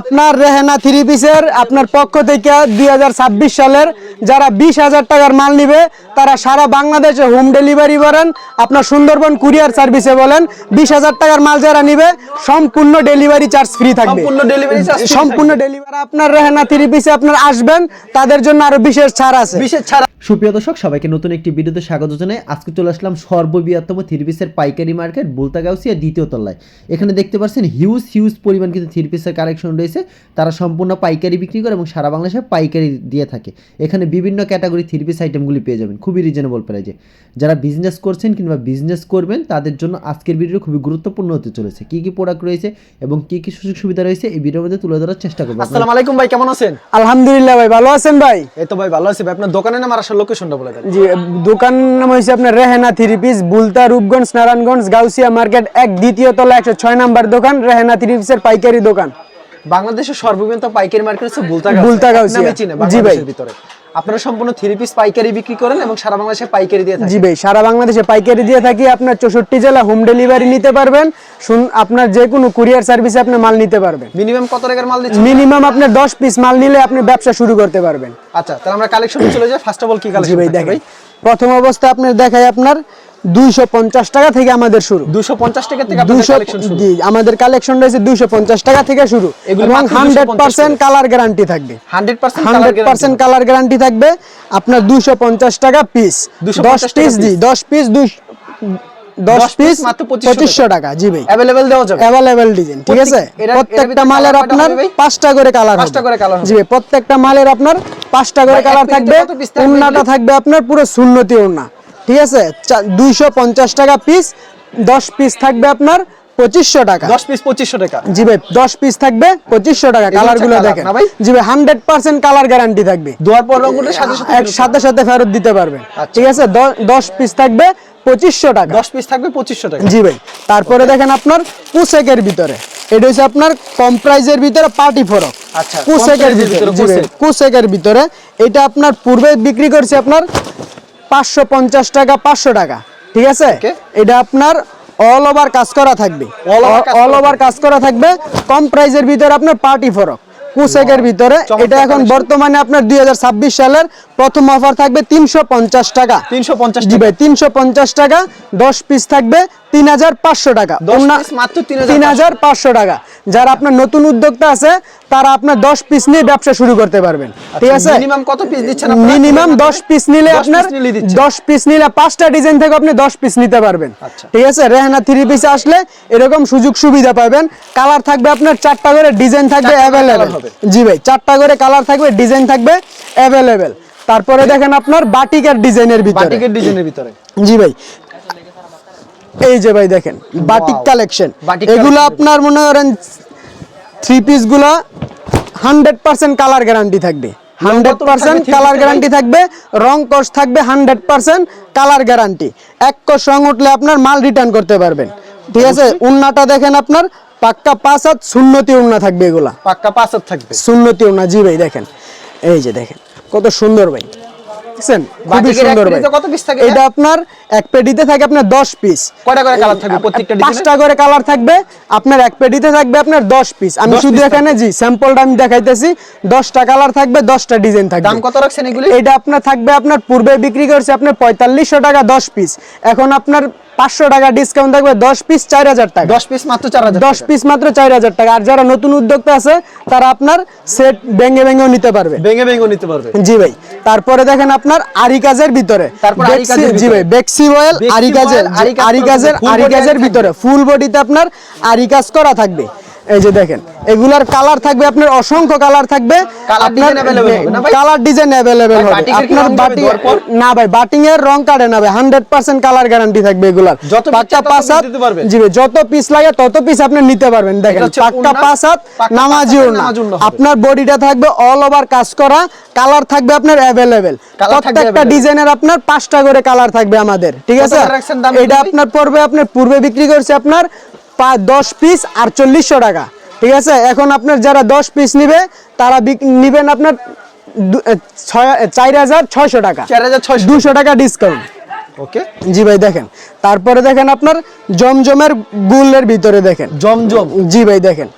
আপনার রেহেনা থ্রি পিসের আপনার পক্ষ থেকে দুই হাজার ছাব্বিশ সালের যারা বিশ হাজার টাকার মাল নিবে তারা সারা বাংলাদেশে হোম ডেলিভারি করেন। আপনার সুন্দরবন কুরিয়ার সার্ভিসে বলেন বিশ হাজার টাকার মাল যারা নিবে সম্পূর্ণ ডেলিভারি চার্জ ফ্রি থাকবে। সম্পূর্ণ ডেলিভারি আপনার রেহেনা থ্রি পিসে আপনার আসবেন তাদের জন্য আরও বিশেষ ছাড় আছে। বিশেষ ছাড়া সুপ্রিয় দর্শক সবাইকে নতুন একটি ভিডিওতে স্বাগত জানাই। আজকে চলে আসলাম সর্ববৃহত্তম থ্রি পিসের পাইকারি মার্কেট বুলতাগাউসিয়া দ্বিতীয় তলায়। এখানে দেখতে পাচ্ছেন হিউজ হিউজ পরিমাণ কিন্তু থ্রি পিসের কালেকশন রয়েছে তারা সম্পূর্ণ পাইকারি বিক্রি করে এবং সারা বাংলাদেশে পাইকারি দিয়ে থাকে। এখানে বিভিন্ন ক্যাটাগরি থ্রি পিস আইটেমগুলি পেয়ে যাবেন খুবই রিজনেবল প্রাইজে যারা বিজনেস করছেন কিংবা বিজনেস করবেন তাদের জন্য আজকের ভিডিও খুবই গুরুত্বপূর্ণ হতে চলেছে। কী কী প্রোডাক্ট রয়েছে এবং কী কী সুযোগ সুবিধা রয়েছে এই ভিডিওর মধ্যে তুলে ধরার চেষ্টা করব। আসসালামু আলাইকুম ভাই কেমন আছেন? আলহামদুলিল্লাহ ভাই ভালো আছেন ভাই? এই তো ভাই ভালো আছি ভাই। আপনার দোকানের নাম আর আসল লোকেশনটা বলে দেন। জি দোকান নাম হয়েছে আপনার রেহেনা থ্রি পিস বুলতা রূপগঞ্জ নারায়ণগঞ্জ গাউসিয়া মার্কেট এক দ্বিতীয় তলা একশো ছয় নাম্বার দোকান রেহেনা থ্রি পিসের পাইকারি দোকান। বাংলাদেশের সর্ববৃহৎ পাইকারি মার্কেট হচ্ছে বুলতা বুলতাগাউসিয়া। নামে চিনে বাংলাদেশের ভিতরে। আপনারা সম্পূর্ণ থ্রি পিস পাইকারি বিক্রি করেন এবং সারা বাংলাদেশে পাইকারি দিয়ে থাকেন। জি ভাই সারা বাংলাদেশে পাইকারি দিয়ে থাকি আপনার চৌষট্টি জেলা হোম ডেলিভারি নিতে পারবেন। শুন আপনার যে কোনো কুরিয়ার সার্ভিসে আপনি মাল নিতে পারবেন। মিনিমাম কত টাকার মাল দিচ্ছেন? মিনিমাম আপনার দশ পিস মাল নিলে আপনি ব্যবসা শুরু করতে পারবেন। আচ্ছা তাহলে আমরা কালেকশন চলে যাই। ফার্স্ট অফ অল কি জি কালেকশন ভাই দেখেন। প্রথম অবস্থা আপনার দেখাই আপনার। দুইশো পঞ্চাশ টাকা থেকে আমাদের শুরু। দুশো পঞ্চাশ টাকা থেকে আমাদের কালেকশন রয়েছে দুইশো পঞ্চাশ টাকা থেকে শুরু। এবং হান্ড্রেড পার্সেন্ট কালার গ্যারান্টি থাকবে। Hundred percent hundred percent colour guarantee থাকবে। আপনার দুইশো পঞ্চাশ টাকা পিস দশ পিস পিস দুই দশ পিস মাত্র টাকা। জি ভাই। দেওয়া যাবে। ডিজাইন ঠিক আছে? প্রত্যেকটা মালের আপনার পাঁচটা করে কালার করে কালার জি প্রত্যেকটা মালের আপনার করে কালার থাকবে। উন্নাটা থাকবে আপনার পুরো শূন্যতি উন্না ঠিক আছে? দুইশো পঞ্চাশ টাকা পিস দশ পিস থাকবে আপনার পঁচিশশো টাকা। 10 পিস 2500 টাকা। জি ভাই দশ পিস থাকবে পঁচিশশো টাকা কালারগুলো দেখেন। colour না ভাই? জি ভাই হান্ড্রেড পার্সেন্ট কালার গ্যারান্টি থাকবে। দোয়ার পর সাথে সাথে এক সাথে সাথে ফেরত দিতে পারবেন আচ্ছা। ঠিক আছে? দশ পিস থাকবে পঁচিশশো টাকা। 10 পিস থাকবে 2500 টাকা। জি ভাই তারপরে দেখেন আপনার কুসেকের ভিতরে। এটা হচ্ছে আপনার কম প্রাইজের ভিতরে পার্টি ফরক আচ্ছা, কুসেকের ভিতরে। কুসেকের ভিতরে। এটা আপনার পূর্বে বিক্রি করছে আপনার পাঁচশো পঞ্চাশ টাকা পাঁচশো টাকা। ঠিক আছে? এটা আপনার অল ওভার কাজ করা থাকবে। অল ওভার কাজ করা থাকবে। কম প্রাইজের ভিতরে আপনার পার্টি ফরক। কুসেকের ভিতরে। এটা এখন বর্তমানে আপনার দুই হাজার ছাব্বিশ সালের প্রথম অফার থাকবে তিনশো পঞ্চাশ টাকা। 350 জি ভাই তিনশো পঞ্চাশ টাকা। দশ পিস থাকবে তিন হাজার পাঁচশো টাকা। 10 অন্য- piece মাত্র 3,500 তিন হাজার পাঁচশো টাকা। যারা আপনার নতুন উদ্যোক্তা আছে তারা আপনার দশ পিস নিয়ে ব্যবসা শুরু করতে পারবেন। ঠিক আছে? মিনিমাম কত পিস দিচ্ছেন আপনারা? মিনিমাম দশ পিস নিলে আপনার piece নিলেই দিচ্ছেন। দশ পিস নিলে পাঁচটা ডিজাইন থেকে আপনি দশ পিস নিতে পারবেন। আচ্ছা। ঠিক আছে? রেহানা থ্রি পিস আসলে এরকম সুযোগ সুবিধা পাবেন। কালার থাকবে আপনার চারটা করে ডিজাইন থাকবে অ্যাভেলেবেল জি ভাই চারটা করে কালার থাকবে ডিজাইন থাকবে অ্যাভেলেবেল তারপরে দেখেন আপনার বাটিকের ডিজাইনের ভিতরে। বাটিকের ডিজাইনের ভিতরে। জি ভাই। এই যে ভাই দেখেন বাটিক কালেকশন এগুলো আপনার মনে করেন থ্রি পিসগুলো হান্ড্রেড পার্সেন্ট কালার গ্যারান্টি থাকবে। হান্ড্রেড পার্সেন্ট কালার গ্যারান্টি থাকবে রং কোর্স থাকবে হান্ড্রেড পার্সেন্ট কালার গ্যারান্টি এক কোর্স রং উঠলে আপনার মাল রিটার্ন করতে পারবেন। ঠিক আছে উন্নাটা দেখেন আপনার পাক্কা পাঁচ হাত শূন্যতি উন্না থাকবে এগুলা। পাক্কা পাঁচ হাত থাকবে। শূন্যতি উন্না জি ভাই দেখেন। এই যে দেখেন কত সুন্দর ভাই। দেখছেন খুবই সুন্দর ভাই। কত piece থাকে? এটা আপনার এক পেটিতে থাকে আপনার দশ পিস কয়টা করে কালার থাকবে প্রত্যেকটা ডিজাইনে পাঁচটা করে কালার থাকবে আপনার এক পেটিতে থাকবে আপনার দশ পিস আমি শুধু এখানে জি স্যাম্পলটা আমি দেখাইতেছি। দশটা কালার থাকবে দশটা ডিজাইন থাকবে। দাম কত রাখছেন এগুলি? এটা আপনার থাকবে আপনার পূর্বে বিক্রি করছে আপনার পঁয়তাল্লিশশো টাকা দশ পিস এখন আপনার পাঁচশো টাকা ডিসকাউন্ট থাকবে দশ পিস চার হাজার টাকা। 10 পিস মাত্র 4000 দশ পিস মাত্র চার হাজার টাকা। আর যারা নতুন উদ্যোক্তা আছে তারা আপনার সেট ভেঙে ভেঙেও নিতে পারবে। ভেঙে নিতে পারবে। জি ভাই। তারপরে দেখেন আপনার আরি কাজের ভিতরে। জি। ভাই বেক্সি অয়েল আরি কাজের আরি কাজের আরি কাজের ভিতরে। ফুল বডিতে আপনার আরি কাজ করা থাকবে। এই যে দেখেন এগুলার কালার থাকবে আপনার অসংখ্য কালার থাকবে। না? কালার ডিজাইন অ্যাভেলেবেল হবে। আপনার বাটি না ভাই বাটিং এর রং কাটে না ভাই 100% কালার গ্যারান্টি থাকবে এগুলার। যত পাক্কা পাঁচ হাত দিতে পারবেন? জি ভাই যত পিস লাগে তত পিস আপনি নিতে পারবেন। দেখেন পাক্কা পাঁচ হাত পাক্কা নামাজি পাঁচ হাতের ওড়না নামাজি ওড়না হবে। আপনার বডিটা থাকবে অল ওভার কাজ করা কালার থাকবে আপনার অ্যাভেলেবেল প্রত্যেকটা ডিজাইনের আপনার পাঁচটা করে কালার থাকবে আমাদের ঠিক আছে? এটা আপনার পড়বে আপনার পূর্বে বিক্রি করছে আপনার দশ পিস আর চল্লিশশো টাকা। ঠিক আছে? এখন আপনার যারা দশ পিস নিবে তারা নিবেন আপনার চার হাজার ছয়শো টাকা। 4600 দুশো টাকা ডিসকাউন্ট ওকে। জি ভাই দেখেন। তারপরে দেখেন আপনার জমজমের গুলের ভিতরে দেখেন। জমজম। জি ভাই দেখেন।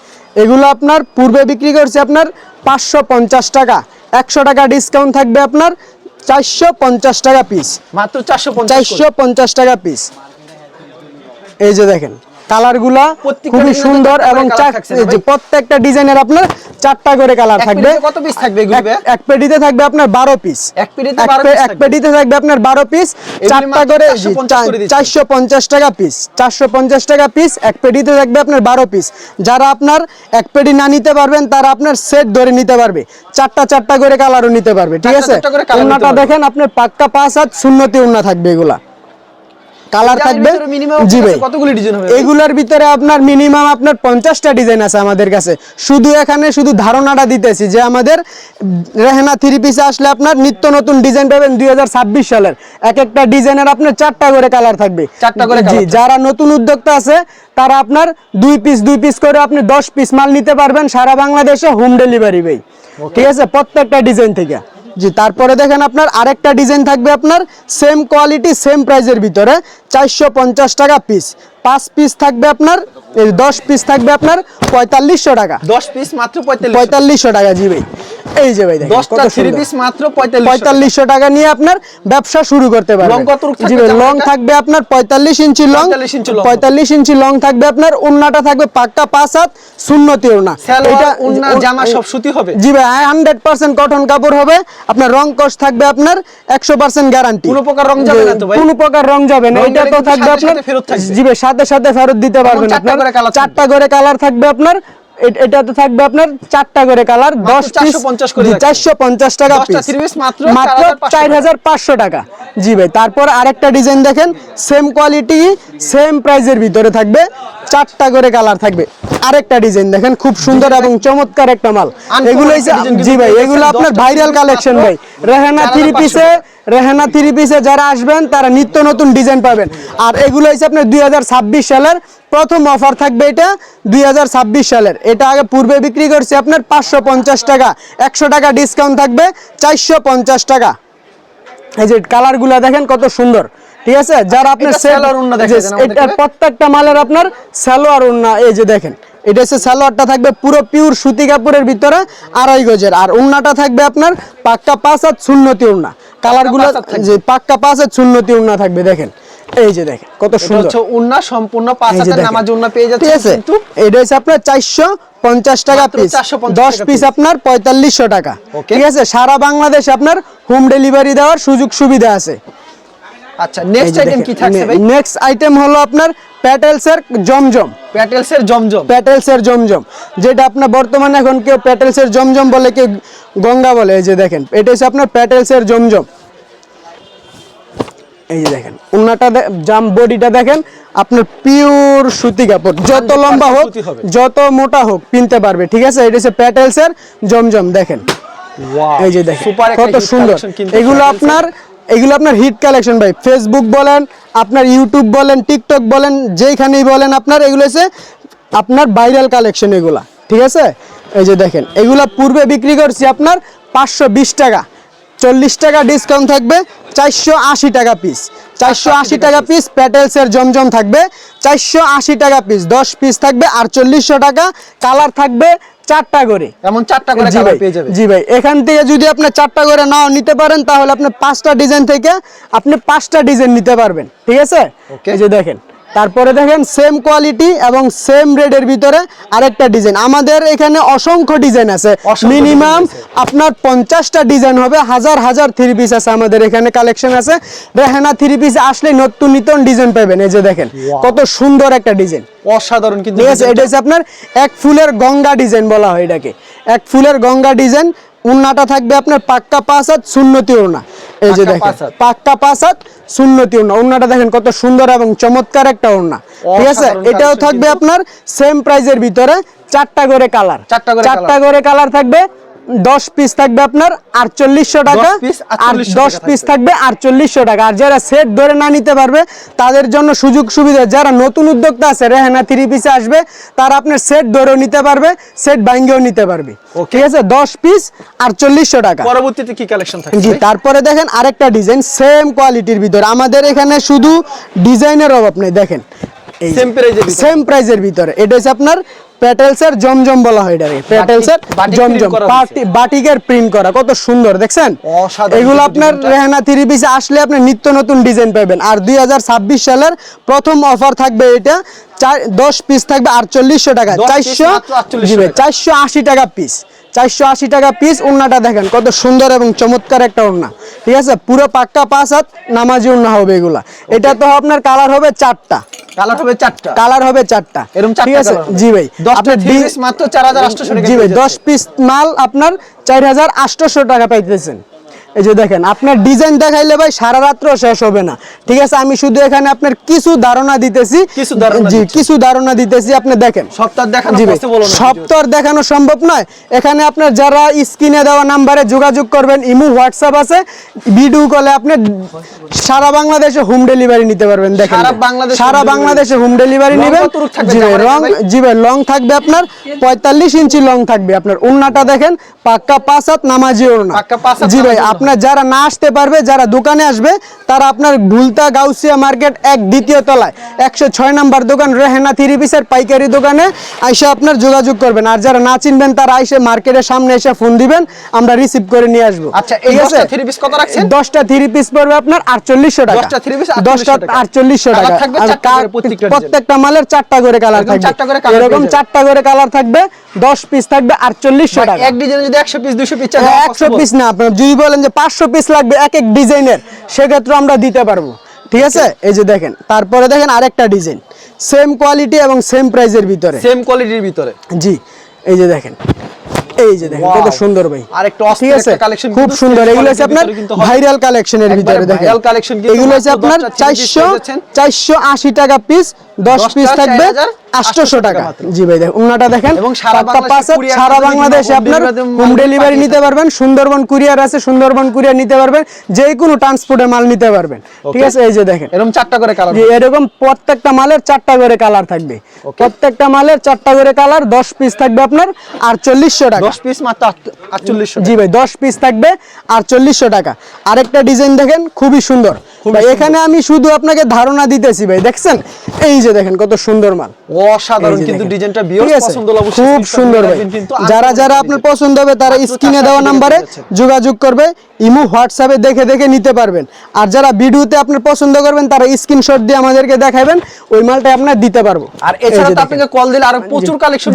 এগুলো আপনার পূর্বে বিক্রি করছে আপনার পাঁচশো পঞ্চাশ টাকা। একশো টাকা ডিসকাউন্ট থাকবে আপনার চারশো পঞ্চাশ টাকা পিস মাত্র চারশো চারশো পঞ্চাশ টাকা পিস এই যে দেখেন কালারগুলা খুবই সুন্দর এবং? প্রত্যেকটা ডিজাইনের আপনার চারটা করে কালার থাকবে। কত piece থাকবে এক- পেটিতে থাকবে আপনার বারো পিস এক পেটিতে এক 12 পে- piece এক থাকবে। আপনার বারো পিস চারটা করে 450 করে দিচ্ছেন। চারশো পঞ্চাশ টাকা পিস চারশো পঞ্চাশ টাকা পিস এক পেটিতে থাকবে আপনার বারো পিস যারা আপনার এক পেটি না নিতে পারবেন তারা আপনার সেট ধরে নিতে পারবে। চারটা চারটা করে কালারও নিতে পারবে। ঠিক আছে? উন্নাটা দেখেন আপনার পাক্কা পাঁচ হাত শূন্যতে উন্না থাকবে এগুলা। কালার থাকবে মিনিমাম জি ভাই কতগুলি ডিজাইন হবে? এগুলোর ভিতরে আপনার মিনিমাম আপনার পঞ্চাশটা ডিজাইন আছে আমাদের কাছে। শুধু এখানে শুধু ধারণাটা দিতেছি যে আমাদের রেহেনা থ্রি পিসে আসলে আপনার নিত্য নতুন ডিজাইন পাবেন দুই সালের। এক একটা ডিজাইনের আপনার চারটা করে কালার থাকবে। চারটা করে জি যারা নতুন উদ্যোক্তা আছে তারা আপনার দুই পিস দুই পিস করে আপনি দশ পিস মাল নিতে পারবেন সারা বাংলাদেশে হোম ডেলিভারি ভাই ঠিক আছে? প্রত্যেকটা ডিজাইন থেকে। জি তারপরে দেখেন আপনার আরেকটা ডিজাইন থাকবে আপনার সেম কোয়ালিটি সেম প্রাইজের ভিতরে চারশো পঞ্চাশ টাকা পিস পাঁচ পিস থাকবে আপনার এই দশ পিস থাকবে আপনার পঁয়তাল্লিশশো টাকা। দশ পিস মাত্র পঁয়তাল্লিশশো টাকা জি ভাই। এই যে ভাই দেখেন দশটা কত থ্রি সুন্দর। পিস মাত্র পঁয়তাল্লিশ পঁয়তাল্লিশশো টাকা নিয়ে আপনার ব্যবসা শুরু করতে পারবেন লং থাকবে জি লং থাকবে আপনার পঁয়তাল্লিশ ইঞ্চি লং 45 ইঞ্চি লং থাকবে আপনার উন্নাটা থাকবে পাক্কা পাঁচ হাত শূন্যতি উন্না সালোয়ার উন্না জামা সব সুতি হবে জি ভাই হান্ড্রেড পার্সেন্ট কটন কাপড় হবে আপনার রং কস থাকবে আপনার একশো পার্সেন্ট গ্যারান্টি কোনো প্রকার রং যাবে না তো ভাই? কোনো প্রকার রং যাবে না এটা তো থাকবে আপনার। জি ভাই সাথে সাথে ফেরত দিতে পারবেন আপনার। চারটা করে কালার থাকবে আপনার এটাতে থাকবে আপনার চারটা করে কালার দশ চারশো 450 করে চারশো পঞ্চাশ টাকা মাত্র মাত্র 4,500 চার হাজার পাঁচশো টাকা। জি ভাই তারপর আরেকটা ডিজাইন দেখেন সেম কোয়ালিটি সেম প্রাইজের ভিতরে থাকবে। চারটা করে কালার থাকবে। আরেকটা ডিজাইন দেখেন খুব সুন্দর এবং চমৎকার একটা মাল। এগুলো জি ভাই এগুলো আপনার ভাইরাল কালেকশন ভাই। রেহানা থ্রি পিসে রেহানা থ্রি পিসে যারা আসবেন তারা নিত্য নতুন ডিজাইন পাবেন। আর এগুলো হচ্ছে আপনার দুই হাজার ছাব্বিশ সালের প্রথম অফার থাকবে এটা দুই হাজার ছাব্বিশ সালের। এটা আগে পূর্বে বিক্রি করছে আপনার পাঁচশো পঞ্চাশ টাকা। একশো টাকা ডিসকাউন্ট থাকবে চারশো পঞ্চাশ টাকা। এই যে কালারগুলো দেখেন কত সুন্দর। ঠিক আছে? যারা set- সালোয়ার ওড়না দেখা যে যায় না আমাদের এটার প্রত্যেকটা মালের আপনার সালোয়ার ওড়না এই যে দেখেন এটা হচ্ছে সালোয়ারটা থাকবে পুরো পিওর সুতি কাপড়ের ভিতরে আড়াই গজের আর ওড়নাটা থাকবে আপনার পাক্কা পাঁচ হাত শূন্যতি ওড়না কালারগুলো যে পাক্কা পাঁচ হাত শূন্যতি ওড়না থাকবে দেখেন এই যে দেখেন কত সুন্দর। উন্না সম্পূর্ণ পাঁচ দেখেন। নামাজ উন্না পেয়ে যাচ্ছে ঠিক আছে? এটা হচ্ছে আপনার চারশো পঞ্চাশ টাকা পিস দশ পিস আপনার পঁয়তাল্লিশশো টাকা। ঠিক আছে? সারা বাংলাদেশ আপনার হোম ডেলিভারি দেওয়ার সুযোগ সুবিধা আছে। আচ্ছা নেক্সট আইটেম কি থাকছে ভাই? নেক্সট আইটেম হলো আপনার প্যাটেলস এর জমজম প্যাটেলস এর জমজম প্যাটেলস এর জমজম যেটা আপনার বর্তমানে এখন কেউ প্যাটেলস এর জমজম বলে কেউ গঙ্গা বলে এই যে দেখেন এটা হচ্ছে আপনার প্যাটেলস এর জমজম এই যে দেখেন উন্নাটা জাম বডিটা দেখেন আপনার পিওর সুতি কাপড় যত লম্বা হোক যত মোটা হোক পিনতে পারবে ঠিক আছে? এটা হচ্ছে প্যাটেলস এর জমজম দেখেন এই যে দেখেন কত সুন্দর। এগুলো আপনার এগুলো আপনার হিট কালেকশন ভাই। ফেসবুক বলেন আপনার ইউটিউব বলেন টিকটক বলেন যেইখানেই বলেন আপনার এগুলো হচ্ছে আপনার ভাইরাল কালেকশন এগুলা। ঠিক আছে? এই যে দেখেন এগুলা পূর্বে বিক্রি করছি আপনার পাঁচশো বিশ টাকা। চল্লিশ টাকা ডিসকাউন্ট থাকবে চারশো আশি টাকা পিস চারশো আশি টাকা পিস প্যাটেলসের জমজম থাকবে চারশো আশি টাকা পিস দশ পিস থাকবে আর চল্লিশশো টাকা। কালার থাকবে চারটা করে। এমন চারটা করে কালার ভাই, পেয়ে যাবেন জি ভাই এখান থেকে যদি আপনি চারটা করে নাও নিতে পারেন তাহলে আপনি পাঁচটা ডিজাইন থেকে আপনি পাঁচটা ডিজাইন নিতে পারবেন। ঠিক আছে. এই যে দেখেন তারপরে দেখেন সেম কোয়ালিটি এবং সেম রেডের ভিতরে আরেকটা ডিজাইন আমাদের এখানে অসংখ্য ডিজাইন আছে। মিনিমাম আপনার পঞ্চাশটা ডিজাইন হবে হাজার হাজার থ্রি পিস আছে আমাদের এখানে কালেকশন আছে। রেহানা থ্রি পিস আসলে নতুন নতুন ডিজাইন পাবেন এই যে দেখেন। কত সুন্দর একটা ডিজাইন অসাধারণ কিন্তু এটা হচ্ছে আপনার এক ফুলের গঙ্গা ডিজাইন বলা হয় এটাকে। এক ফুলের গঙ্গা ডিজাইন উন্নাটা থাকবে আপনার পাক্কা পাঁচ আর শূন্যতি উন্না এই যে দেখেন। পাক্কা পাঁচ হাত শূন্যতি উন্না। উন্নাটা দেখেন কত সুন্দর এবং চমৎকার একটা উন্না। ঠিক আছে? এটাও থাকবে আপনার সেম প্রাইজের ভিতরে চারটা করে কালার। চারটা করে কালার থাকবে। দশ পিস থাকবে আপনার আটচল্লিশশো টাকা। আর দশ পিস থাকবে। আটচল্লিশশো টাকা। আর যারা সেট ধরে না নিতে পারবে তাদের জন্য সুযোগ সুবিধা যারা নতুন উদ্যোক্তা আছে রেহানা থ্রি পিসে আসবে তারা আপনার সেট ধরেও নিতে পারবে সেট ভাঙ্গেও নিতে পারবে। ঠিক আছে? দশ পিস আটচল্লিশশো টাকা। পরবর্তীতে কি কালেকশন থাকছে? জি তারপরে দেখেন আরেকটা ডিজাইন সেম কোয়ালিটির ভিতরে। আমাদের এখানে শুধু ডিজাইনের অভাব নেই দেখেন। সেম প্রাইজের ভিতরে। এটা হচ্ছে আপনার প্যাটেলসের জমজম বলা হয় এটাকে। প্যাটেলসের জমজম। বাটিকের প্রিন্ট করা কত সুন্দর দেখছেন? এগুলো আপনার রেহানা থ্রি পিসে আসলে আপনি নিত্য নতুন ডিজাইন পাবেন। আর দুই সালের প্রথম অফার থাকবে এটা দশ পিস থাকবে আটচল্লিশশো টাকা। চারশো মাত্র 48 জি ভাই, টাকা। চারশো আশি টাকা পিস চারশো আশি টাকা পিস উন্নাটা দেখেন কত সুন্দর এবং চমৎকার একটা উন্না। ঠিক আছে? পুরো পাক্কা পাঁচ হাত নামাজি উন্না হবে এগুলা। এটা তো আপনার কালার হবে চারটা। কালার হবে চারটা। কালার হবে চারটা। এরকম ঠিক আছে? জি ভাই। আপনার মাত্র চার হাজার আটশো জি ভাই দশ পিস মাল আপনার চার হাজার আটশোশো টাকা পাইতেছেন। এই যে দেখেন আপনার ডিজাইন দেখাইলে ভাই সারা রাত্র শেষ হবে না। ঠিক আছে আমি শুধু এখানে আপনার কিছু ধারণা দিতেছি। কিছু ধারণা জি কিছু ধারণা দিতেছি আপনি দেখেন। সপ্তাহ দেখানো আর দেখানো সম্ভব নয়। এখানে আপনার যারা স্ক্রিনে দেওয়া নাম্বারে যোগাযোগ করবেন ইমু হোয়াটসঅ্যাপ আছে। ভিডিও কলে আপনি সারা বাংলাদেশে হোম ডেলিভারি নিতে পারবেন দেখেন সারা বাংলাদেশে সারা বাংলাদেশে হোম ডেলিভারি নেবেন। জি ভাই রং জি ভাই লং থাকবে আপনার পঁয়তাল্লিশ ইঞ্চি লং থাকবে। আপনার উন্নাটা দেখেন পাক্কা পাঁচ হাত নামাজি ওড়না। পাক্কা পাঁচ জি ভাই। আপনার যারা না আসতে পারবে যারা দোকানে আসবে তারা আপনার ভুলতা গাউসিয়া মার্কেট এক দ্বিতীয় তলায়। একশো ছয় নাম্বার দোকান রেহেনা থ্রি পিসের পাইকারি দোকানে আইসে আপনার যোগাযোগ করবেন। আর যারা না চিনবেন তারা আইসে মার্কেটের সামনে এসে ফোন দিবেন আমরা রিসিভ করে নিয়ে আসব। আচ্ছা, এই ঠিক আছে? 10টা three piece কত রাখছেন? দশটা থ্রি পিস পড়বে আপনার আটচল্লিশশো টাকা। 10টা three piece দশটা আটচল্লিশশো টাকা। প্রত্যেকটা মালের চারটা করে কালার থাকবে। এরকম চারটা করে কালার থাকবে। দশ পিস থাকবে আটচল্লিশশো টাকা। এক ডিজাইনে যদি 100 পিস 200 পিস একশো পিস না আপনার যদি বলেন যে পাঁচশো পিস লাগবে এক এক ডিজাইনের সেক্ষেত্রে আমরা দিতে পারব। ঠিক আছে? এই যে দেখেন তারপরে দেখেন আরেকটা ডিজাইন। সেম কোয়ালিটি এবং সেম প্রাইজের ভিতরে। সেম কোয়ালিটির ভিতরে। জি এই যে দেখেন এই যে দেখেন কত সুন্দর ভাই। আর একটা ঠিক আছে? একটা খুব সুন্দর। same এগুলো হচ্ছে আপনার ভিতরে কিন্তু হবে। ভাইরাল কালেকশনের ভিতরে দেখেন। viral collection এগুলো হচ্ছে আপনার 10টা three চারশো আশি টাকা পিস দশ দশটা পিস থাকবে। 4800 আটশোশো টাকা জি ভাই দেখেন উন্নাটা দেখেন এবং সারা বাংলাদেশে আপনার হোম ডেলিভারি নিতে পারবেন সুন্দরবন কুরিয়ার আছে সুন্দরবন কুরিয়ার নিতে পারবেন যে কোনো ট্রান্সপোর্টে মাল নিতে পারবেন। ঠিক আছে এই যে দেখেন। এরকম চারটা করে কালার এরকম প্রত্যেকটা মালের চারটা করে কালার থাকবে। প্রত্যেকটা মালের চারটা করে কালার দশ পিস থাকবে আপনার আটচল্লিশশো টাকা। 10 পিস মাত্র 4800 জি ভাই দশ পিস থাকবে আটচল্লিশশো টাকা। আরেকটা ডিজাইন দেখেন খুবই সুন্দর। ভাই এখানে আমি শুধু আপনাকে ধারণা দিতেছি ভাই দেখছেন? এই যে দেখেন কত সুন্দর মাল। অসাধারণ কিন্তু ডিজাইনটা পছন্দ হলে খুব সুন্দর ভাই। যারা যারা আপনার পছন্দ হবে তারা স্ক্রিনে দেওয়া নাম্বারে। যোগাযোগ করবে ইমু হোয়াটসঅ্যাপে দেখে দেখে নিতে পারবেন। আর যারা ভিডিওতে আপনার পছন্দ করবেন তারা স্ক্রিনশট দিয়ে আমাদেরকে দেখাবেন ওই মালটা আপনার দিতে পারব। আর এছাড়া তো আপনাকে কল দিলে আরও প্রচুর কালেকশন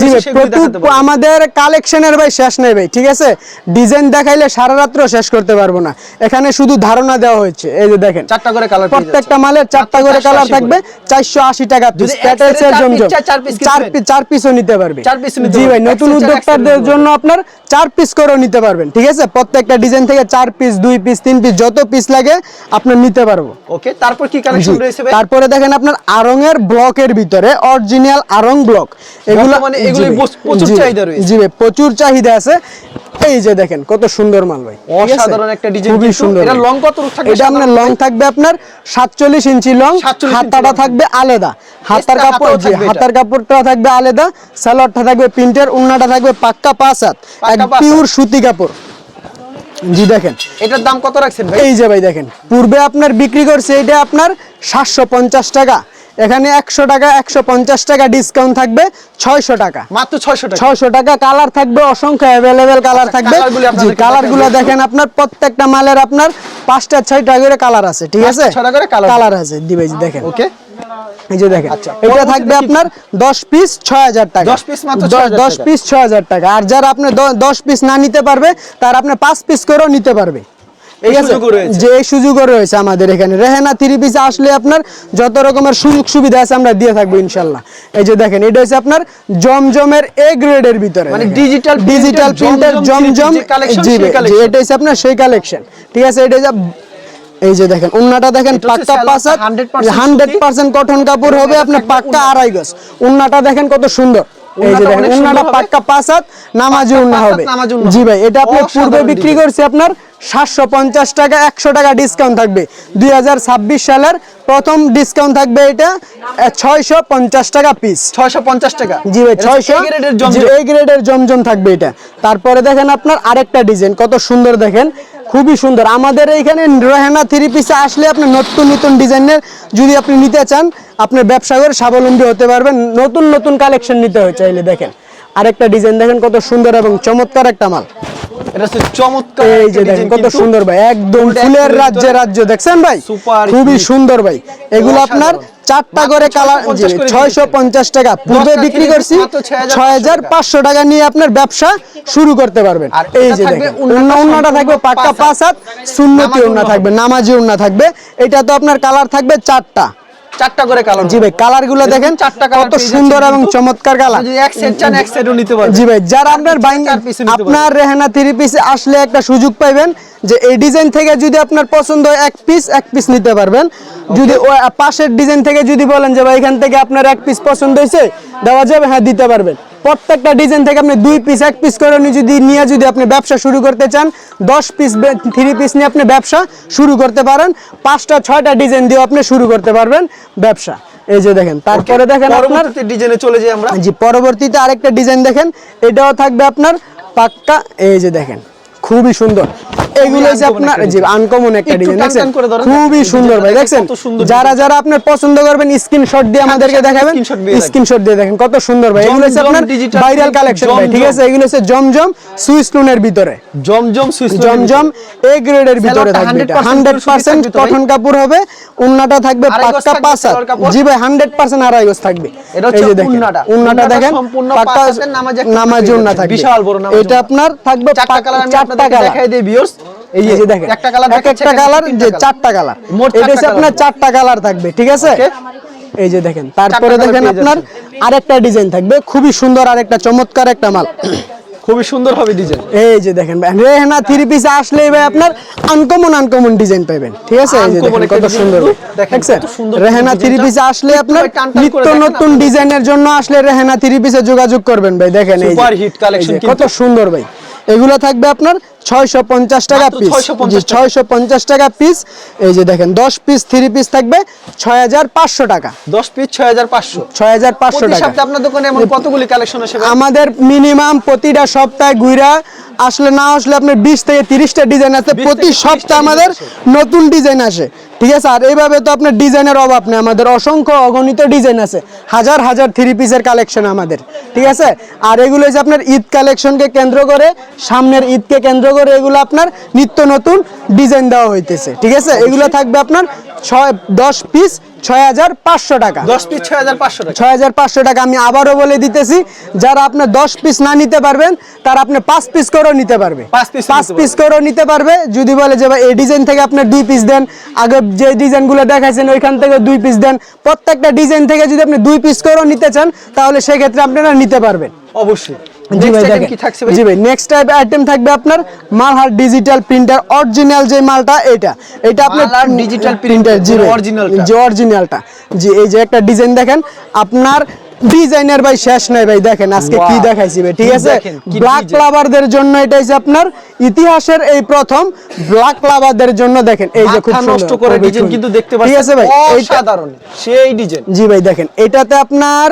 আমাদের কালেকশনের ভাই শেষ নেই ভাই ঠিক আছে? ডিজাইন দেখাইলে সারা রাত্র শেষ করতে পারব না। এখানে শুধু ধারণা দেওয়া হয়েছে এই যে দেখেন। চারটা করে কালার প্রত্যেকটা মালের চারটা করে কালার থাকবে চারশো আশি টাকা পিস প্যাটেলসের জমজম। চায়, চার piece চার পিস চার পিসও নিতে পারবে। চার piece জি ভাই নতুন set চার, এক set উদ্যোক্তাদের জন্য আপনার চার পিস করেও নিতে পারবেন ঠিক আছে? প্রত্যেকটা ডিজাইন থেকে চার পিস দুই পিস তিন পিস যত পিস লাগে আপনার নিতে পারব। ওকে তারপর কি কালেকশন রয়েছে ভাই? তারপরে দেখেন আপনার আরঙের ব্লকের ভিতরে অরিজিনাল আরং ব্লক এগুলো মানে এগুলি প্রচুর চাহিদা রয়েছে। জি ভাই প্রচুর চাহিদা আছে। এই যে দেখেন কত সুন্দর মাল ভাই। অসাধারণ একটা ডিজাইন খুবই সুন্দর এটা লং কত থাকবে এটা আপনার লং থাকবে আপনার সাতচল্লিশ ইঞ্চি লং হাতাটা থাকবে আলাদা। হাতার কাপড় এটা। হাতার কাপড়টা থাকবে আলাদা সালোয়ারটা থাকবে প্রিন্টের উন্নাটা থাকবে পাক্কা পাঁচ হাত। এক পিওর সুতি কাপড়। জি দেখেন। এটার দাম কত রাখছেন ভাই? এই যে ভাই দেখেন। পূর্বে আপনার বিক্রি করছে এটা আপনার সাতশো পঞ্চাশ টাকা। এখানে একশো টাকা একশো পঞ্চাশ টাকা ডিসকাউন্ট থাকবে ছয়শো টাকা। মাত্র 600 টাকা। ছয়শো টাকা কালার থাকবে অসংখ্য অ্যাভেলেবেল কালার আচ্ছা, থাকবে। colourগুলি আপনাদেরকে জি কালারগুলো দেখেন আপনার প্রত্যেকটা মালের আপনার পাঁচটা ছয়টা করে কালার আছে ঠিক আছে? ছয়টা করে কালার আছে দিবে দেখেন। ওকে এই যে দেখেন আচ্ছা, এটা থাকবে আপনার দশ পিস ছয় হাজার টাকা। 10 piece মাত্র দশ- 6,000 দশ টাকা। পিস ছয় হাজার টাকা। আর যারা আপনি দ- দশ পিস না নিতে পারবে তার আপনি পাঁচ পিস করেও নিতে পারবে। যে সুযোগও রয়েছে আমাদের এখানে। রেহেনা থ্রি পিস আসলে আপনার যত রকমের সুযোগ সুবিধা আছে আমরা দিয়ে থাকব ইনশাল্লাহ। এই যে দেখেন এটা হচ্ছে আপনার জমজমের এ গ্রেডের ভিতরে। মানে ডিজিটাল প্রিন্টার জমজম জি। এটা হচ্ছে আপনার সেই কালেকশন ঠিক আছে এটা এই যে দেখেন উন্নাটা দেখেন পাক্কা সালোয়ারটা পাঁচাত 100% হান্ড্রেড পার্সেন্ট কটন কাপড় হবে আপনার পাক্কা। আড়াই গজ। উন্নাটা দেখেন কত সুন্দর। এই যে দেখেন উন্নাটা পাক্কা পাঁচাত নামাজি পাক্কা উন্না পাঁচ হাত নামাজি উন্না জি ভাই এটা আপনার পূর্বে বিক্রি design। আপনার সাতশো পঞ্চাশ টাকা একশো টাকা ডিসকাউন্ট থাকবে। দুই হাজার ছাব্বিশ সালের প্রথম ডিসকাউন্ট থাকবে এটা ছয়শো পঞ্চাশ টাকা পিস 650 টাকা। জি ভাই এটা ছয়শো জমজম। এই গ্রেডের জমজম থাকবে এটা। তারপরে দেখেন আপনার আরেকটা ডিজাইন কত সুন্দর দেখেন। খুবই সুন্দর। আমাদের এইখানে রেহানা থ্রি পিসে আসলে আপনি নতুন নতুন ডিজাইনের যদি আপনি নিতে চান, আপনার ব্যবসা করে স্বাবলম্বী হতে পারবেন। নতুন নতুন কালেকশন নিতে হয় চাইলে দেখেন। আরেকটা ডিজাইন দেখেন কত সুন্দর এবং চমৎকার একটা মাল। এটা হচ্ছে চমৎকার এই যে দেখেন কত সুন্দর ভাই একদম ফুলের ফুলের রাজ্যে রাজ্য। দেখছেন ভাই? খুবই সুন্দর ভাই। এগুলো আপনার চারটা করে কালার ছয়শো পঞ্চাশ টাকা। পূর্বে বিক্রি করছি piece মাত্র 6,500 ছয় হাজার পাঁচশো টাকা। নিয়ে আপনার ব্যবসা শুরু করতে পারবেন। এই যে দেখেন থাকবে পাক্কা পাঁচ হাত। সুন্নতি থাকবে নামাজি উন্না থাকবে। এটা তো আপনার কালার থাকবে চারটা। চারটা করে কালার জি ভাই কালারগুলো দেখেন চারটা কত সুন্দর এবং চমৎকার কালার যদি এক সেট চান এক সেটও নিতে পারবেন। জি ভাই যারা আপনার বাইং আপনার রেহানা থ্রি পিস আসলে একটা সুযোগ পাইবেন। যে এই ডিজাইন থেকে যদি আপনার পছন্দ হয় এক পিস এক পিস নিতে পারবেন। যদি পাশের ডিজাইন থেকে যদি বলেন যে ভাই এখান থেকে আপনার এক পিস পছন্দ হয়েছে দেওয়া যাবে হ্যাঁ দিতে পারবেন। প্রত্যেকটা ডিজাইন থেকে আপনি দুই পিস এক পিস করে নিয়ে যদি নিয়ে যদি আপনি ব্যবসা শুরু করতে চান দশ পিস থ্রি পিস নিয়ে আপনি ব্যবসা শুরু করতে পারেন। পাঁচটা ছয়টা ডিজাইন দিয়ে আপনি শুরু করতে পারবেন ব্যবসা। এই যে দেখেন তারপরে দেখেন আপনার ডিজাইনে চলে যাই আমরা। জি পরবর্তীতে আরেকটা ডিজাইন দেখেন এটাও থাকবে আপনার পাক্কা। এই যে দেখেন খুবই সুন্দর। এগুলো uncommon আপনার জি আনকমন একটা ডিজাইন দেখছেন? খুবই সুন্দর ভাই দেখছেন? যারা যারা আপনার পছন্দ করবেন স্ক্রিনশট দিয়ে আমাদেরকে দেখাবেন। screenshot দিয়ে রাখবেন। স্ক্রিনশট দিয়ে দেখেন কত সুন্দর ভাই। এগুলো হচ্ছে আপনার ভাইরাল কালেকশন ভাই ঠিক আছে? এগুলো হচ্ছে জমজম সুইস স্টোনের ভিতরে। জমজম সুইচ জমজম এ গ্রেডের ভিতরে থাকবে 100% হান্ড্রেড সুতি পার্সেন্ট থাকবে তো ভাই? কটন কাপড় হবে উন্নাটা থাকবে পাক্কা কাপড়? জি ভাই হান্ড্রেড পার্সেন্ট আড়াই গজ থাকবে। এটা হচ্ছে যে উন্নাটা। উন্নাটা দেখেন পাক্কা নামাজি নামাজি উন্না থাকবে। বিশাল বড় নামাজি এটা আপনার থাকবে চারটা কালার আমি চারটা কালার দেখাই দিই ভিউয়ার্স এই যে দেখেন একটা কালার এক একটা কালার যে চারটা কালার মোট এটা হচ্ছে আপনার চারটা কালার থাকবে ঠিক আছে? এই যে দেখেন তারপরে দেখেন আপনার আরেকটা ডিজাইন থাকবে খুবই সুন্দর আরেকটা চমৎকার একটা মাল। খুবই সুন্দর হবে ডিজাইন এই যে দেখেন রেহানা থ্রি পিস আসলেই ভাই আপনার আনকমন আনকমন ডিজাইন পাবেন ঠিক আছে? এই যে দেখেন কত সুন্দর। দেখছেন? কত থ্রি পিস আসলে আপনার নিত্য নতুন ডিজাইনের জন্য আসলে রেহানা থ্রি পিসে যোগাযোগ করবেন ভাই দেখেন এই collection এই যে, কত সুন্দর ভাই। এগুলো থাকবে আপনার ছয়শো পঞ্চাশ টাকা পিস ছয়শো পঞ্চাশ টাকা। পিস এই যে দেখেন দশ পিস থ্রি পিস থাকবে ছয় হাজার পাঁচশো টাকা। দশ পিস ছয় হাজার পাঁচশো। ছয় হাজার পাঁচশো টাকা। আপনার দোকানে এমন কতগুলি কালেকশন আমাদের মিনিমাম প্রতিটা সপ্তাহে ঘুরা আসলে না আসলে আপনার বিশ থেকে তিরিশটা ডিজাইন আছে। প্রতি সপ্তাহে আমাদের নতুন ডিজাইন আসে। ঠিক আছে? আর এইভাবে তো আপনার ডিজাইনের অভাব নেই। আমাদের অসংখ্য অগণিত ডিজাইন আছে। হাজার হাজার থ্রি পিসের কালেকশন আমাদের। ঠিক আছে? আর এগুলো হচ্ছে আপনার ঈদ কালেকশনকে কেন্দ্র করে সামনের ঈদকে কেন্দ্র করে এগুলো আপনার নিত্য নতুন ডিজাইন দেওয়া হইতেছে ঠিক আছে? এগুলো থাকবে আপনার ছয় দশ পিস ছয় হাজার পাঁচশো টাকা। দশ পিস ছয় হাজার পাঁচশো টাকা। ছয় হাজার পাঁচশো টাকা আমি আবারও বলে দিতেছি যারা আপনার দশ পিস না নিতে পারবেন তারা আপনি পাঁচ পিস করেও নিতে পারবে। পাঁচ পিস করেও নিতে পারবে যদি বলে যে ভাই এই ডিজাইন থেকে আপনার দুই পিস দেন আগে যে ডিজাইনগুলো দেখাইছেন ওইখান থেকে দুই পিস দেন প্রত্যেকটা ডিজাইন থেকে যদি আপনি দুই পিস করেও নিতে চান তাহলে সেক্ষেত্রে আপনারা নিতে পারবেন। অবশ্যই। জি ভাই কি থাকছে জি ভাই নেক্সট টাইপ আইটেম থাকবে আপনার মালহার ডিজিটাল প্রিন্টার অরিজিনাল যে মালটা এটা। এটা আপনার মালহার প্রিন্টার জি ভাই। অরিজিনালটা জি এই যে একটা ডিজাইন দেখেন আপনার ডিজাইনের ভাই শেষ নাই ভাই দেখেন আজকে কি! দেখাইছি ভাই ঠিক আছে? ব্ল্যাক। লাভারদের জন্য এটা হচ্ছে আপনার ইতিহাসের এই প্রথম ব্ল্যাক লাভারদের জন্য দেখেন এই যে খুব নষ্ট করে ডিজাইন কিন্তু দেখতে ঠিক আছে ভাই অসাধারণ সেই ডিজাইন জি ভাই দেখেন এটাতে আপনার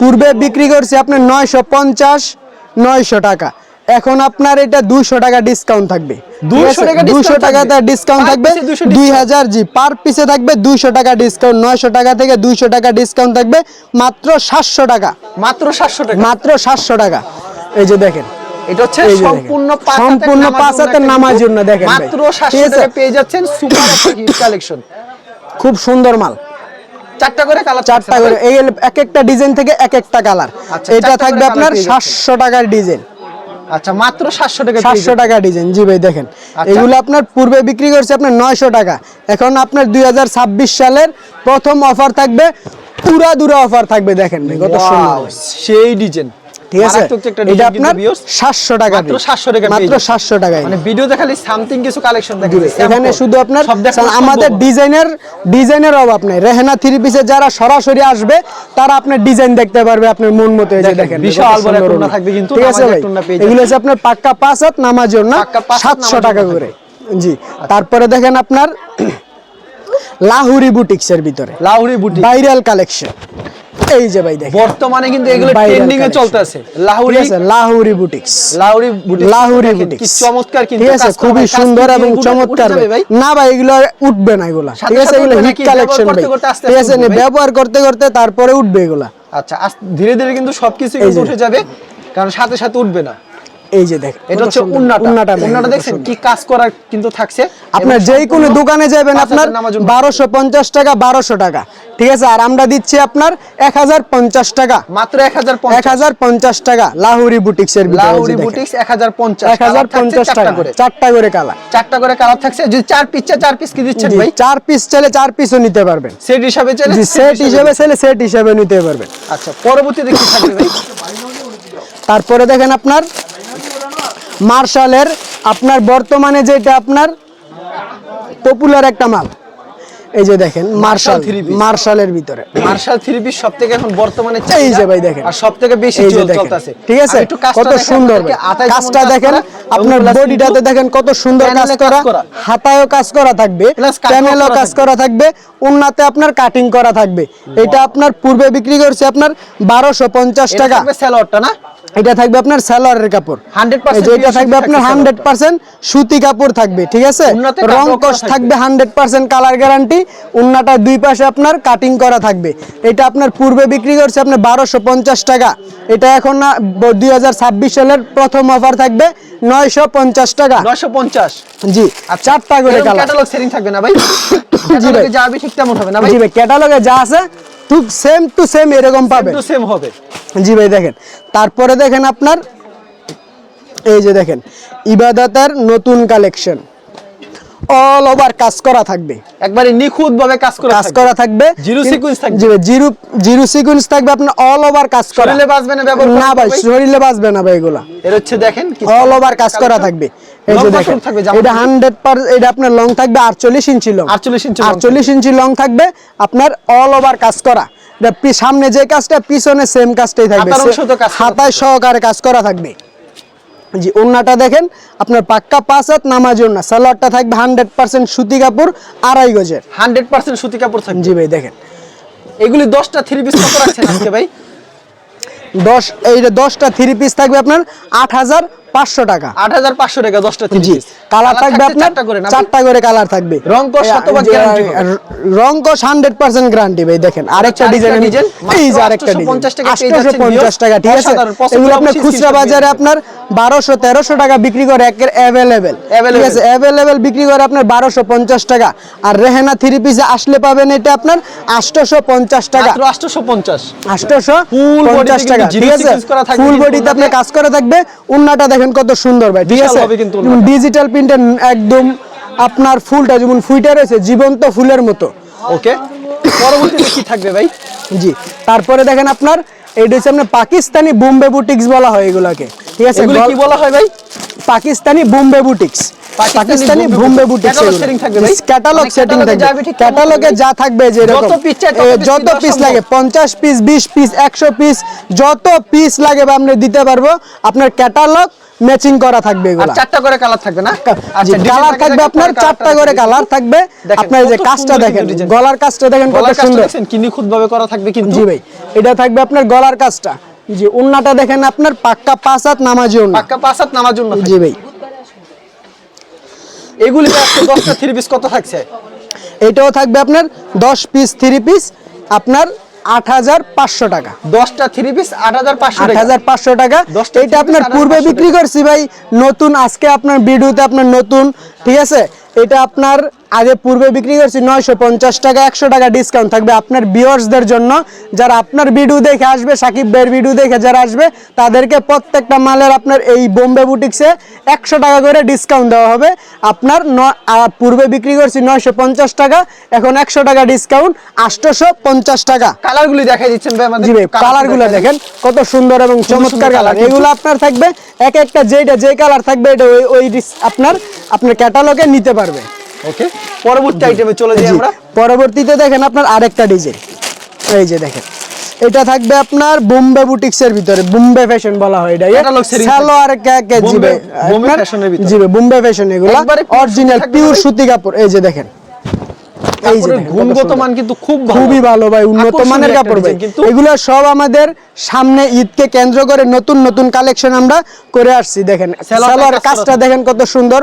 পূর্বে বিক্রি করছে আপনার নয়শো পঞ্চাশ নয়শো টাকা। এখন আপনার এটা দুইশো টাকা ডিসকাউন্ট থাকবে। 200 টাকা ডিসকাউন্ট থাকবে। piece এ 200 দুই হাজার জি পার পিসে থাকবে দুইশো টাকা ডিসকাউন্ট নয়শো টাকা থেকে দুইশো টাকা ডিসকাউন্ট থাকবে মাত্র সাতশো টাকা। মাত্র সাতশো টাকা। মাত্র সাতশো টাকা। এই যে দেখেন। এটা হচ্ছে এই যে দেখেন। সম্পূর্ণ সম্পূর্ণ হাতের পাঁচ হাতের দেখেন। মাত্র সাতশো টাকা পেয়ে যাচ্ছেন সুপার কালেকশন খুব সুন্দর মাল। চারটা করে কালার চারটা করে এই এক একটা ডিজাইন থেকে এক একটা কালার আচ্ছা, এটা থাকবে আপনার colour পেয়ে যাচ্ছেন। সাতশো টাকার ডিজাইন আচ্ছা মাত্র সাতশো টাকা পেয়ে সাতশো টাকা ডিজাইন জি ভাই দেখেন। আচ্ছা। এগুলো আপনার পূর্বে বিক্রি করছে আপনার নয়শো টাকা। এখন আপনার দুই হাজার ছাব্বিশ সালের প্রথম অফার থাকবে পুরা দুরা অফার থাকবে দেখেন ভাই কত সুন্দর। সেই ডিজাইন ঠিক আছে? এটা আপনার সাতশো টাকা মাত্র 700 টাকা মাত্র পেয়ে সাতশো টাকায়। মানে ভিডিও দেখালে সামথিং কিছু কালেকশন এখানে শুধু আপনার আমাদের সম্ভব না। ডিজাইনের ডিজাইনের অভাব নেই। রেহেনা থ্রি পিসে যারা সরাসরি আসবে তারা আপনার ডিজাইন দেখতে পারবে আপনার মন মতো এই যে দেখেন, বিশাল বড় থাকবে কিন্তু, ঠিক আছে এগুলো হচ্ছে আপনার পাক্কা পাঁচ হাত নামাজ না পাক্কা পাঁচ হাত সাতশো নামাজের টাকা করে। জি। তারপরে দেখেন আপনার লাহুরি বুটিক্সের ভিতরে। লাউরি বুটি ভাইরাল কালেকশন এই যে ভাই দেখেন। বর্তমানে কিন্তু এগুলো ট্রেন্ডিং এ চলতেছে। লাহুরি আছে Lahuri boutiques Lahuri boutiques Lahuri boutiques কি চমৎকার কিন্তু ঠিক আছে খুবই সুন্দর এবং চমৎকার না ভাই এগুলো উঠবে না এগুলা। ঠিক আছে এগুলো হিট কালেকশন ব্যবহার ভাই। করতে করতে ঠিক আছে ব্যবহার করতে করতে তারপরে উঠবে এগুলা। আচ্ছা ধীরে ধীরে কিন্তু সবকিছু উঠে যাবে। কারণ সাথে সাথে উঠবে না। এই যে দেখেন এটা হচ্ছে। উন্নাটা। উন্নাটা দেখেন, উন্নাটা কি কাজ করা কিন্তু থাকছে। আপনার যেই কোনো দোকানে যাবেন আপনার হাজার নামাজুল বারোশো পঞ্চাশ টাকা বারোশো টাকা। ঠিক আছে আর আমরা দিচ্ছি আপনার এক হাজার পঞ্চাশ টাকা। মাত্র এক হাজার এক হাজার পঞ্চাশ টাকা লাহুরি লাউরি বুটিক্স এক হাজার পঞ্চাশ। এক হাজার পঞ্চাশ টাকা। করে। চারটা করে কালার। চারটা করে থাকছে। যদি চার পিস চার পিস কি দিচ্ছেন ভাই? চার পিস চাইলে চার পিসও নিতে পারবেন। সেট হিসাবে চাইলে সেট হিসেবে চাইলে সেট হিসেবে নিতে পারবেন। আচ্ছা পরবর্তীতে কি থাকবে ভাই? তারপরে দেখেন আপনার মার্শালের আপনার বর্তমানে যেটা আপনার পপুলার একটা মাল। এই যে দেখেন মার্শাল piece। মার্শালের ভিতরে। মার্শাল থ্রি পিস সব থেকে এখন বর্তমানে এই যে ভাই দেখেন। আর সব থেকে বেশি চলতেছে। ঠিক আছে? কত সুন্দর কাজটা দেখেন আপনার বডিটাতে দেখেন কত সুন্দর কাজ করা। হাতায়ও কাজ করা থাকবে প্যানেলও কাজ করা থাকবে উন্নাতে আপনার কাটিং করা থাকবে। এটা আপনার পূর্বে বিক্রি করছে আপনার বারোশো পঞ্চাশ টাকা। স্যালোয়ারটা না? এটা থাকবে আপনার সালোয়ারের কাপড়। 100% এটা থাকবে আপনার হান্ড্রেড পার্সেন্ট সুতি কাপড় থাকবে ঠিক আছে? রং কস থাকবে। হান্ড্রেড পার্সেন্ট কালার গ্যারান্টি উন্নাটা দুই পাশে আপনার কাটিং করা থাকবে। এটা আপনার পূর্বে বিক্রি করছে আপনার বারোশো পঞ্চাশ টাকা। এটা এখন না দুই হাজার ছাব্বিশ সালের প্রথম অফার থাকবে নয়শো পঞ্চাশ টাকা। নয়শো পঞ্চাশ। জি চারটা করে ক্যাটালগ সেটিং থাকবে না ভাই? ক্যাটালগে যা হবে ঠিক তেমন হবে না ভাই? জি ভাই ক্যাটালগে যা আছে ঠিক সেম টু সেম এরকম পাবেন টু সেম হবে। জি ভাই দেখেন। তারপরে দেখেন আপনার এই যে দেখেন ইবাদাতার নতুন কালেকশন অল ওভার কাজ করা থাকবে। একবারে নিখুঁত ভাবে কাজ করে কাজ করা থাকবে। জিরো সিকোয়েন্স থাকবে। জিরো জিরো সিকোয়েন্স থাকবে আপনার অল ওভার কাজ করা। শরীরে বাজবে না ব্যবহার না ভাই শরীরে বাজবে না ভাই এগুলা। এর হচ্ছে দেখেন অল ওভার কাজ করা থাকবে। এই যে দেখেন এটা হান্ড্রেড পার এটা আপনার লং থাকবে আটচল্লিশ ইঞ্চি লং 48 ইঞ্চি long আটচল্লিশ ইঞ্চি লং থাকবে আপনার অল ওভার কাজ করা। সামনে যে কাজটা পিছনে সেম কাজটাই থাকবে। হাতায় সহকারে কাজ করা থাকবে। জি ওন্নাটা দেখেন আপনার পাক্কা পাঁচ হাত নামাজ ওন্না সালোয়ারটা থাকবে হান্ড্রেড পার্সেন্ট সুতি কাপড় আড়াই গজের। হান্ড্রেড পার্সেন্ট সুতি কাপড় থাকবে। জি ভাই দেখেন। এগুলি দশটা থ্রি পিস কত রাখছেন আজকে ভাই? দশ এইটা দশটা থ্রি পিস থাকবে আপনার আট হাজার পাঁচশো টাকা। আট হাজার পাঁচশো টাকা দশটা জি কালার থাকবে আপনার চারটা করে চারটা করে কালার থাকবে। রং। রং হান্ড্রেড পার্সেন্ট গ্যারান্টি ভাই দেখেন আরেকটা ডিজাইন এই যে আরেকটা 850 টাকা পেয়ে পঞ্চাশ টাকা ঠিক আছে? এগুলো আপনার খুচরা বাজারে আপনার বারোশো তেরোশো টাকা বিক্রি করে একের অ্যাভেলেবেল ঠিক আছে অ্যাভেলেবেল বিক্রি করে আপনার বারোশো পঞ্চাশ টাকা। আর রেহেনা থ্রি পিসে আসলে পাবেন এটা আপনার আটশোশো পঞ্চাশ টাকা। আটশোশো পঞ্চাশ। আটশোশো পঞ্চাশ টাকা ঠিক আছে? ফুল বডিতে আপনার কাজ করা থাকবে উন্নাটা দেখেন কত সুন্দর ভাই ঠিক আছে। ডিজিটাল প্রিন্টের একদম আপনার ফুলটা যেমন ফুইটা রয়েছে জীবন্ত ফুলের মতো। ওকে পরবর্তীতে কি থাকবে ভাই? জি তারপরে দেখেন আপনার এটা হচ্ছে আপনার পাকিস্তানি বোম্বে বুটিক্স বলা হয় এগুলাকে ঠিক আছে? এগুলি কি বলা হয় ভাই? Pakistani Bombay boutiques. Pakistani Bombay boutiques. Catalogue মানে সেটিং থাকবে। ক্যাটালগে যা থাকবে যে piece যত পিস লাগে পঞ্চাশ পিস বিশ পিস একশো পিস যত পিস লাগে বা আপনি দিতে পারব। আপনার ক্যাটালগ ম্যাচিং করা থাকবে এগুলা। চারটা করে কালার থাকবে না? design কালার থাকবে আপনার চারটা করে কালার থাকবে। আপনার এই যে কাজটা দেখেন গলার কাজটা দেখেন কত সুন্দর। কি নিখুঁত ভাবে করা থাকবে কিন্তু। জি ভাই এটা থাকবে আপনার গলার কাজটা। জি দেখেন আপনার পাক্কা পাঁচ হাত নামাজি উন্না। পাক্কা পাঁচ হাত জি ভাই। এগুলি আজকে দশটা থ্রি পিস কত থাকছে? এটাও থাকবে আপনার দশ পিস থ্রি পিস আপনার আট হাজার পাঁচশো টাকা। দশটা থ্রি পিস আট হাজার পাঁচশো আট হাজার পাঁচশো টাকা। এটা আপনার পূর্বে বিক্রি করছি ভাই। নতুন আজকে আপনার ভিডিওতে আপনার নতুন ঠিক আছে? এটা আপনার আগে পূর্বে বিক্রি করছি নয়শো পঞ্চাশ টাকা একশো টাকা ডিসকাউন্ট থাকবে আপনার ভিউয়ার্সদের জন্য। যারা আপনার ভিডিও দেখে আসবে সাকিব ভাইয়ের ভিডিও দেখে যারা আসবে তাদেরকে প্রত্যেকটা মালের আপনার এই বোম্বে বুটিক্সে একশো টাকা করে ডিসকাউন্ট দেওয়া হবে। আপনার ন- পূর্বে বিক্রি করছি নয়শো পঞ্চাশ টাকা এখন একশো টাকা ডিসকাউন্ট আটশোশো পঞ্চাশ টাকা। কালারগুলি দেখাই দিচ্ছেন জি ভাই Colour কালারগুলো দেখাই দেখেন কত সুন্দর এবং চমৎকার কালার এগুলো আপনার থাকবে এক একটা যেটা যে কালার থাকবে এটা ওই আপনার আপনার ক্যাটালগে নিতে পারবে। ওকে পরবর্তী আইটেমে চলে যাই আমরা। পরবর্তীতে দেখেন আপনার আরেকটা ডিজাইন এই যে দেখেন। এটা থাকবে আপনার বোম্বে বুটিক্স এর ভিতরে বোম্বে ফ্যাশন বলা হয় এটা সালোয়ার কে জিবে বোম্বে ভিতরে। জিবে বোম্বে ফ্যাশন এগুলো। অরিজিনাল পিওর সুতি কাপড়। এই যে দেখেন। দেখেন কত গুণগত মান কিন্তু খুব খুবই ভালো ভাই উন্নত মানের কাপড় ভাই। এগুলো সব আমাদের সামনে ঈদকে কেন্দ্র করে নতুন নতুন কালেকশন আমরা করে আসছি দেখেন। সালোয়ার কাজটা দেখেন কত সুন্দর।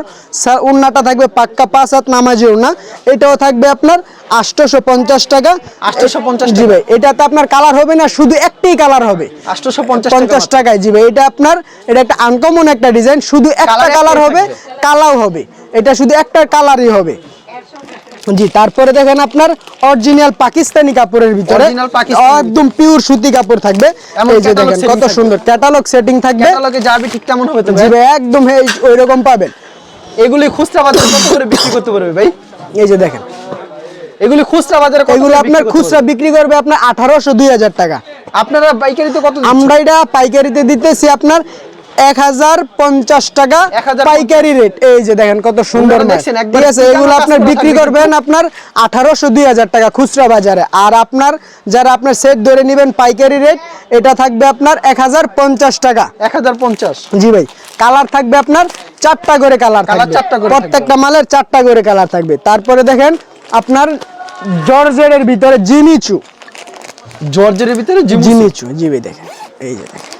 উন্নাটা থাকবে পাক্কা পাঁচ হাত নামাজি উন্না। এটাও থাকবে আপনার আটশোশো পঞ্চাশ টাকা। 850 জি ভাই এটাতে আপনার কালার হবে না শুধু একটাই কালার হবে। 850 টাকা পঞ্চাশ টাকায় জি ভাই এটা আপনার এটা একটা আনকমন একটা ডিজাইন শুধু একটা কালার হবে কালাও হবে। এটা শুধু একটা কালারই হবে। জি তারপরে দেখেন আপনার অরিজিনাল পাকিস্তানি কাপড়ের ভিতরে একদম পিওর সুতি কাপড় থাকবে। এই যে দেখেন কত সুন্দর ক্যাটালগ সেটিং থাকবে। ক্যাটালগে যাবে ঠিক কেমন হবে তো জি ভাই ভাই একদম ওই রকম পাবেন। এগুলি খুচরা বাজারে কত করে বিক্রি করতে পারবে ভাই? এই যে দেখেন। এগুলি খুচরা বাজারে এগুলো আপনার খুচরা বিক্রি করবে আপনার আঠারোশো দুই হাজার টাকা। আপনারা পাইকারিতে কত আমরা এটা পাইকারিতে দিতেছি আপনার এক হাজার পঞ্চাশ টাকা 1050 পাইকারি রেট এই যে দেখেন কত সুন্দর ঠিক আছে এগুলো আপনার বিক্রি করবেন আপনার আঠারোশো দুই হাজার টাকা খুচরা বাজারে। আর আপনার যারা আপনার সেট ধরে নেবেন পাইকারি রেট এটা থাকবে আপনার এক হাজার পঞ্চাশ টাকা। 1050 জি ভাই কালার থাকবে আপনার চারটা করে কালার থাকবে। প্রত্যেকটা মালের চারটা করে কালার থাকবে। তারপরে দেখেন আপনার জর্জের ভিতরে জিমিচু। জর্জের ভিতরে জিমু জিমিচু জি ভাই দেখেন। এই যে দেখেন।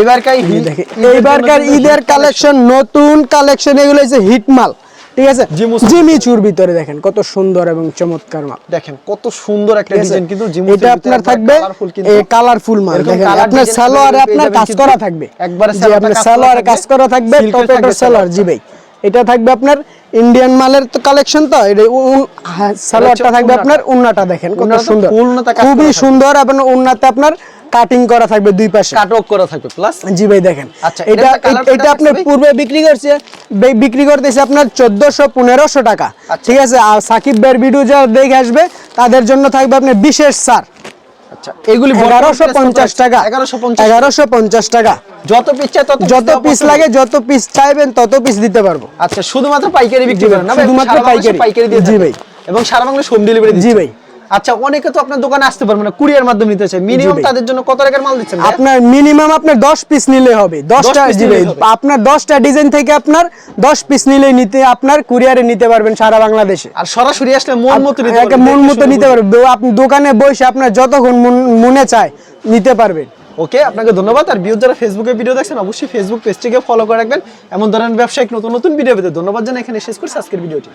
এবারকার ঈদের কালেকশন নতুন কালেকশন এগুলো হচ্ছে হিট মাল ঠিক আছে? জিমিচুর ভিতরে দেখেন কত সুন্দর এবং চমৎকার মাল। দেখেন কত সুন্দর একটা ডিজাইন কিন্তু এটা আপনার থাকবে এই কালারফুল মাল। দেখেন আপনার সালোয়ারে আপনার কাজ করা থাকবে। একবারে আপনার সালোয়ারে কাজ করা থাকবে টপেটো সালোয়ার জি ভাই। এটা থাকবে আপনার ইন্ডিয়ান মালের তো কালেকশন তো এটা হ্যাঁ, সালোয়ারটা থাকবে আপনার উন্নাটা দেখেন কত সুন্দর। খুবই সুন্দর এবং উন্নাতে আপনার কাটিং করা থাকবে দুই পাশে। কাটক করা থাকবে প্লাস জি ভাই দেখেন। আচ্ছা, এটা এটা আপনি পূর্বে বিক্রি করছে বিক্রি করতেছে আপনার চোদ্দশো পনেরোশো টাকা। আচ্ছা। ঠিক আছে? আর সাকিব ভাইয়ের ভিডিও যা দেখে আসবে তাদের জন্য থাকবে আপনার বিশেষ সার আচ্ছা এগুলি এগারোশো পঞ্চাশ টাকা। 1150 এগারোশো পঞ্চাশ টাকা। যত পিস চাই তত যত পিস লাগে যত পিস চাইবেন তত পিস দিতে পারব। আচ্ছা শুধুমাত্র পাইকারি বিক্রি করেন না? শুধুমাত্র পাইকারি। পাইকারি দিয়ে জি ভাই। এবং সারা বাংলাদেশ হোম ডেলিভারি জি ভাই। আচ্ছা অনেকে তো আপনার দোকানে আসতে পারবে না কুরিয়ার মাধ্যমে নিতে চায়। মিনিমাম তাদের জন্য কত টাকার মাল দিচ্ছেন আপনার মিনিমাম আপনার দশ পিস নিলে হবে দশটা piece জি ভাই, নিলেই হবে। আপনার দশটা ডিজাইন থেকে আপনার দশ পিস নিলে নিতে আপনার কুরিয়ারে নিতে পারবেন সারা বাংলাদেশে। আর সরাসরি আসলে মন মতো নিতে একে মন মতো নিতে পারবেন। আপনি দোকানে বসে আপনার যতক্ষণ মন- মনে চায় নিতে পারবেন। ওকে আপনাকে ধন্যবাদ। আর ভিউজ যারা ফেসবুকে ভিডিও দেখছেন অবশ্যই ফেসবুক পেজটিকে ফলো করে রাখবেন। এমন ধরনের ব্যবসায়িক নতুন নতুন ভিডিও পেতে ধন্যবাদ জানাই। এখানে শেষ করছি আজকের ভিডিওটি